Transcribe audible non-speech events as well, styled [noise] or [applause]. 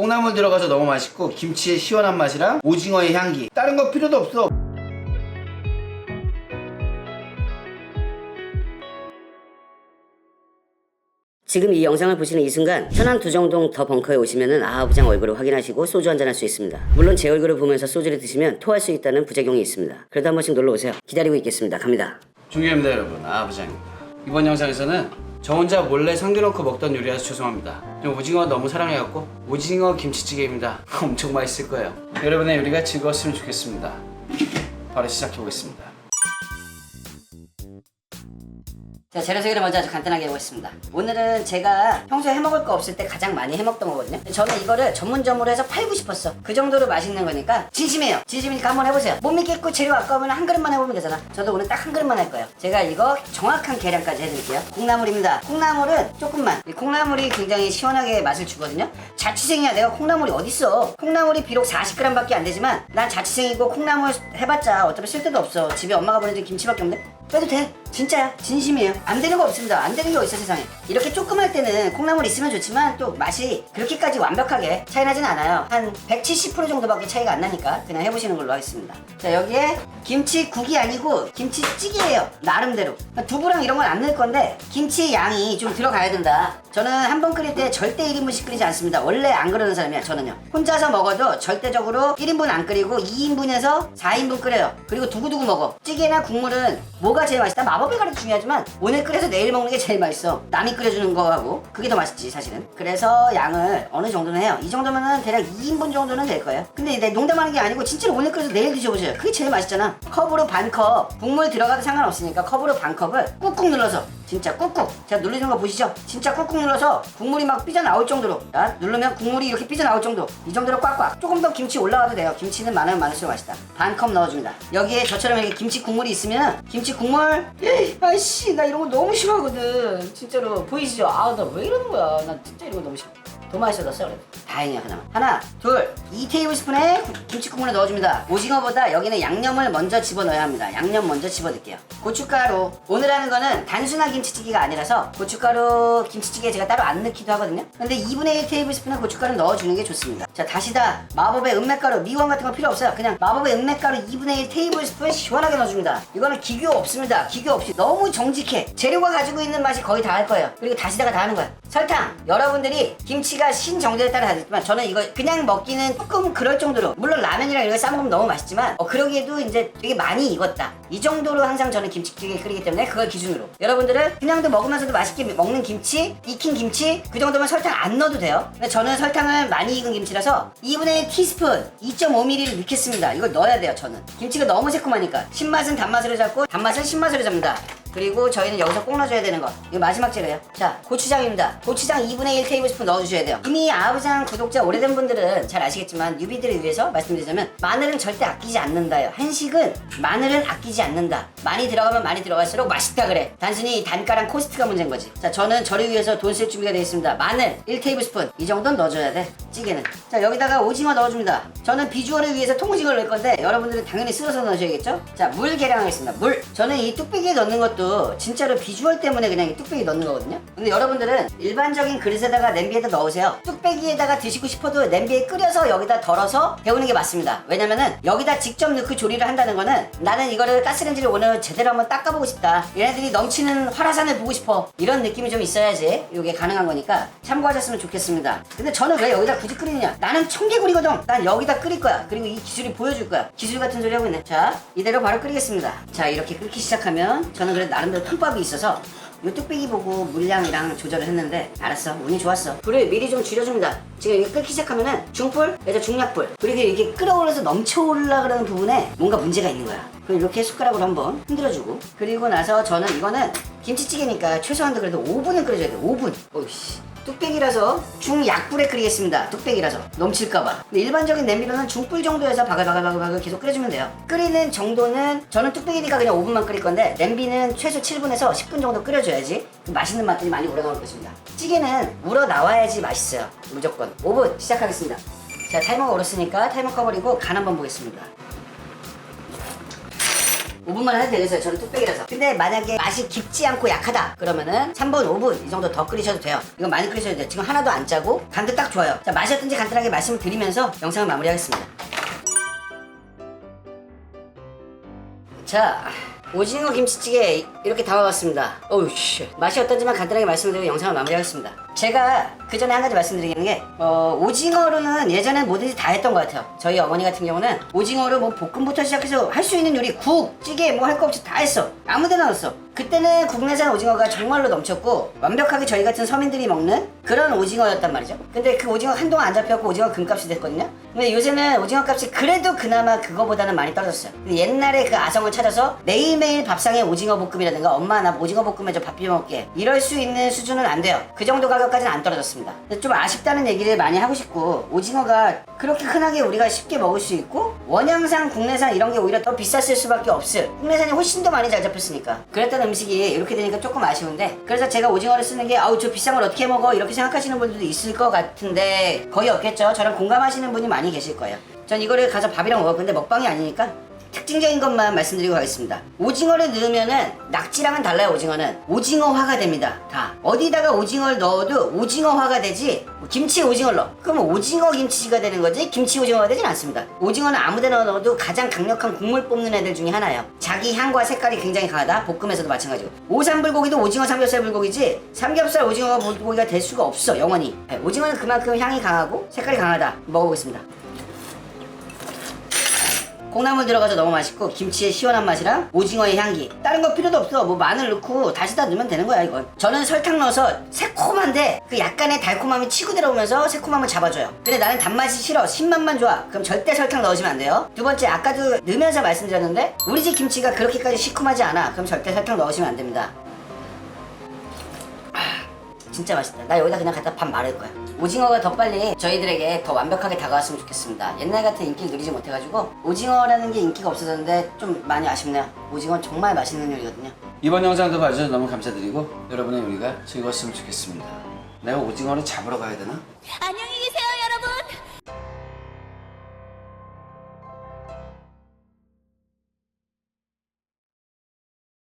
콩나물 들어가서 너무 맛있고 김치의 시원한 맛이랑 오징어의 향기 다른 거 필요도 없어 지금 이 영상을 보시는 이 순간 천안 두정동 더 벙커에 오시면은 아부장 얼굴을 확인하시고 소주 한잔 할 수 있습니다. 물론 제 얼굴을 보면서 소주를 드시면 토할 수 있다는 부작용이 있습니다. 그래도 한 번씩 놀러 오세요. 기다리고 있겠습니다. 갑니다. 존경합니다 여러분 아부장입니다 이번 영상에서는 저 혼자 몰래 삼겨놓고 먹던 요리라서 죄송합니다. 저 오징어 너무 사랑해갖고 오징어 김치찌개입니다. [laughs] 엄청 맛있을 거예요. 여러분의 요리가 즐거웠으면 좋겠습니다. 바로 시작해 보겠습니다 자, 재료 소개를 먼저 아주 간단하게 해보겠습니다. 오늘은 제가 평소에 해먹을 거 없을 때 가장 많이 해먹던 거거든요. 저는 이거를 전문점으로 해서 팔고 싶었어. 그 정도로 맛있는 거니까 진심이에요. 진심이니까 한번 해보세요. 못 믿겠고 재료 아까우면 한 그릇만 해보면 되잖아. 저도 오늘 딱 한 그릇만 할 거예요. 제가 이거 정확한 계량까지 해드릴게요. 콩나물입니다. 콩나물은 조금만. 이 콩나물이 굉장히 시원하게 맛을 주거든요. 자취생이야. 내가 콩나물이 어딨어. 콩나물이 비록 40g밖에 안 되지만 난 자취생이고 콩나물 해봤자 어차피 쓸 데도 없어. 집에 엄마가 보내준 김치밖에 없는데 빼도 돼. 진짜야. 진심이에요. 안 되는 거 없습니다. 안 되는 게 어딨어 세상에. 이렇게 조그만 때는 콩나물 있으면 좋지만 또 맛이 그렇게까지 완벽하게 차이 나진 않아요. 한 170% 정도밖에 차이가 안 나니까 그냥 해보시는 걸로 하겠습니다. 자 여기에 김치국이 아니고 김치찌개예요. 나름대로. 두부랑 이런 건 안 넣을 건데 김치 양이 좀 들어가야 된다. 저는 한 번 끓일 때 절대 1인분씩 끓이지 않습니다. 원래 안 그러는 사람이야 저는요. 혼자서 먹어도 절대적으로 1인분 안 끓이고 2인분에서 4인분 끓여요. 그리고 두고두고 먹어. 찌개나 국물은 뭐가 제일 맛있다? 마법의 가루 중요하지만 오늘 끓여서 내일 먹는 게 제일 맛있어. 남이 끓여주는 거하고 그게 더 맛있지 사실은. 그래서 양을 어느 정도는 해요. 이 정도면은 대략 2인분 정도는 될 거예요. 근데 내 농담하는 게 아니고 진짜로 오늘 끓여서 내일 드셔보세요. 그게 제일 맛있잖아. 컵으로 반 컵. 국물 들어가도 상관없으니까 컵으로 반 컵을 꾹꾹 눌러서 진짜 꾹꾹. 제가 누르는 거 보시죠. 진짜 꾹꾹 눌러서 국물이 막 삐져나올 정도로. 자, 누르면 국물이 이렇게 삐져나올 정도. 이 정도로 꽉꽉. 조금 더 김치 올라와도 돼요. 김치는 많으면 많을수록 맛있다. 반 컵 넣어줍니다. 여기에 저처럼 이렇게 김치 국물이 있으면 김치 국물. 에이, 아이씨, 나 이런 거 너무 싫어하거든. 진짜로. 보이시죠? 아, 나 왜 이러는 거야. 나 진짜 이런 거 너무 싫어. 더 맛있어졌어 그래 다행이야 그나마. 하나 둘2 테이블스푼의 김치 국물을 넣어줍니다. 오징어보다 여기는 양념을 먼저 집어넣어야 합니다. 양념 먼저 집어넣을게요. 고춧가루. 오늘 하는 거는 단순한 김치찌개가 아니라서 고춧가루 김치찌개에 제가 따로 안 넣기도 하거든요. 근데 2분의 1 테이블스푼의 고춧가루 넣어주는 게 좋습니다. 자 다시다 마법의 은맥가루 미원 같은 거 필요 없어요. 그냥 마법의 은맥가루 2분의 1 테이블스푼 시원하게 넣어줍니다. 이거는 기교 없습니다. 기교 없이 너무 정직해. 재료가 가지고 있는 맛이 거의 다 할 거예요. 그리고 다시다가 다 하는 거예요 설탕. 여러분들이 김치가 신 정도에 따라 다르지만 저는 이거 그냥 먹기는 조금 그럴 정도로 물론 라면이랑 거 싸먹으면 너무 맛있지만 어, 그러기에도 이제 되게 많이 익었다. 이 정도로 항상 저는 김치찌개 끓이기 때문에 그걸 기준으로. 여러분들은 그냥도 먹으면서도 맛있게 먹는 김치 익힌 김치 그 정도면 설탕 안 넣어도 돼요. 근데 저는 설탕을 많이 익은 김치라서 2분의 1 티스푼 2.5ml를 넣겠습니다. 이걸 넣어야 돼요 저는. 김치가 너무 새콤하니까. 신맛은 단맛으로 잡고 단맛은 신맛으로 잡는다 그리고 저희는 여기서 꼭 넣어줘야 되는 거 이거 마지막 재료예요. 자 고추장입니다. 고추장 2분의 1 테이블스푼 넣어주셔야 돼요. 이미 아부장 구독자 오래된 분들은 잘 아시겠지만 뉴비들을 위해서 말씀드리자면 마늘은 절대 아끼지 않는다요. 한식은 마늘은 아끼지 않는다. 많이 들어가면 많이 들어갈수록 맛있다 그래. 단순히 단가랑 코스트가 문제인 거지. 자 저는 저를 위해서 돈 쓸 준비가 되어 있습니다. 마늘 1 테이블스푼. 이 정도는 넣어줘야 돼. 찌개는. 자 여기다가 오징어 넣어줍니다. 저는 비주얼을 위해서 통오징어를 넣을 건데 여러분들은 당연히 쓸어서 넣으셔야겠죠? 자 물 계량하겠습니다. 물. 저는 이 뚝배기에 넣는 것도 진짜로 비주얼 때문에 그냥 이 뚝배기 넣는 거거든요. 근데 여러분들은 일반적인 그릇에다가 냄비에다 넣으세요. 뚝배기에다가 드시고 싶어도 냄비에 끓여서 여기다 덜어서 데우는 게 맞습니다. 왜냐면은 여기다 직접 넣고 조리를 한다는 거는 나는 이거를 가스레인지를 오늘 제대로 한번 닦아보고 싶다. 얘네들이 넘치는 화라산을 보고 싶어. 이런 느낌이 좀 있어야지 이게 가능한 거니까 참고하셨으면 좋겠습니다. 근데 저는 왜 여기다 굳이 끓이느냐? 나는 청개구리거든. 난 여기다 끓일 거야. 그리고 이 기술이 보여줄 거야. 기술 같은 소리 하고 있네. 자 이대로 바로 끓이겠습니다. 자 이렇게 끓기 시작하면 저는 그래도 나름대로 톱밥이 있어서 요 뚝배기 보고 물량이랑 조절을 했는데 알았어 운이 좋았어. 불을 미리 좀 줄여줍니다. 지금 이게 끓기 시작하면은 중불 그래서 중약불. 그리고 이게 끓어올라서 넘쳐올라 그러는 부분에 뭔가 문제가 있는 거야. 그럼 이렇게 숟가락으로 한번 흔들어주고. 그리고 나서 저는 이거는 김치찌개니까 최소한도 그래도 5분은 끓여줘야 돼 5분. 오이씨 뚝배기라서 중약불에 끓이겠습니다. 뚝배기라서 넘칠까봐. 일반적인 냄비로는 중불 정도에서 바글바글바글바글 계속 끓여주면 돼요. 끓이는 정도는 저는 뚝배기니까 그냥 5분만 끓일 건데 냄비는 최소 7분에서 10분 정도 끓여줘야지 그 맛있는 맛들이 많이 오래 나올 것입니다. 찌개는 우러 나와야지 맛있어요. 무조건. 5분 시작하겠습니다. 자 타이머가 오렸으니까 타이머 꺼버리고 간 한번 보겠습니다. 5분만 해도 되겠어요. 저는 뚝배기라서. 근데 만약에 맛이 깊지 않고 약하다 그러면은 3분, 5분 이 정도 더 끓이셔도 돼요. 이거 많이 끓이셔도 돼요. 지금 하나도 안 짜고 간도 딱 좋아요. 자 맛이 어떤지 간단하게 말씀을 드리면서 영상을 마무리하겠습니다. 자 오징어 김치찌개 이렇게 담아봤습니다. 어우 씨. 맛이 어떤지만 간단하게 말씀드리고 영상을 마무리하겠습니다. 제가 그 전에 한 가지 말씀드리는 게 어, 오징어로는 예전에 뭐든지 다 했던 것 같아요. 저희 어머니 같은 경우는 오징어로 뭐 볶음부터 시작해서 할 수 있는 요리 국, 찌개 뭐 할 거 없이 다 했어. 아무 데나 넣었어. 그때는 국내산 오징어가 정말로 넘쳤고 완벽하게 저희 같은 서민들이 먹는 그런 오징어였단 말이죠. 근데 그 오징어 한동안 안 잡혀갖고 오징어 금값이 됐거든요 근데 요새는 오징어 값이 그래도 그나마 그거보다는 많이 떨어졌어요. 옛날에 그 아성을 찾아서 매일매일 밥상에 오징어 볶음이라든가 엄마 나 오징어 볶음 해줘 밥 비벼 먹게 이럴 수 있는 수준은 안 돼요. 그 정도 가격까지는 안 떨어졌습니다. 근데 좀 아쉽다는 얘기를 많이 하고 싶고 오징어가 그렇게 흔하게 우리가 쉽게 먹을 수 있고 원양산 국내산 이런 게 오히려 더 비쌌을 수밖에 없을. 국내산이 훨씬 더 많이 잘 잡혔으니까. 그랬던 음식이 이렇게 되니까 조금 아쉬운데 그래서 제가 오징어를 쓰는 게 아우 저 비싼 걸 어떻게 먹어? 이렇게 생각하시는 분들도 있을 것 같은데 거의 없겠죠. 저랑 공감하시는 분이 많이 계실 거예요. 전 이거를 가서 밥이랑 먹어. 근데 먹방이 아니니까 특징적인 것만 말씀드리고 가겠습니다. 오징어를 넣으면은 낙지랑은 달라요. 오징어는 오징어화가 됩니다. 다 어디다가 오징어를 넣어도 오징어화가 되지 뭐 김치에 오징어를 넣어. 그러면 오징어 김치가 되는 거지 김치 오징어가 되진 않습니다. 오징어는 아무 데나 넣어도 가장 강력한 국물 뽑는 애들 중에 하나예요. 자기 향과 색깔이 굉장히 강하다. 볶음에서도 마찬가지고 오삼 불고기도 오징어 삼겹살 불고기지 삼겹살 오징어 불고기가 될 수가 없어 영원히. 네, 오징어는 그만큼 향이 강하고 색깔이 강하다. 먹어보겠습니다. 콩나물 들어가서 너무 맛있고 김치의 시원한 맛이랑 오징어의 향기. 다른 거 필요도 없어. 뭐 마늘 넣고 다시다 넣으면 되는 거야 이건. 저는 설탕 넣어서 새콤한데 그 약간의 달콤함이 치고 들어오면서 새콤함을 잡아줘요. 근데 나는 단맛이 싫어. 신맛만 좋아. 그럼 절대 설탕 넣으시면 안 돼요. 두 번째 아까도 넣으면서 말씀드렸는데 우리 집 김치가 그렇게까지 시큼하지 않아. 그럼 절대 설탕 넣으시면 안 됩니다 진짜 맛있다. 나 여기다 그냥 갖다 밥 말을 거야. 오징어가 더 빨리 저희들에게 더 완벽하게 다가왔으면 좋겠습니다. 옛날 같은 인기를 누리지 못해가지고 오징어라는 게 인기가 없어졌는데 좀 많이 아쉽네요. 오징어는 정말 맛있는 요리거든요. 이번 영상도 봐주셔서 너무 감사드리고 여러분의 요리가 즐거웠으면 좋겠습니다. 내가 오징어를 잡으러 가야 되나? 안녕히 계세요.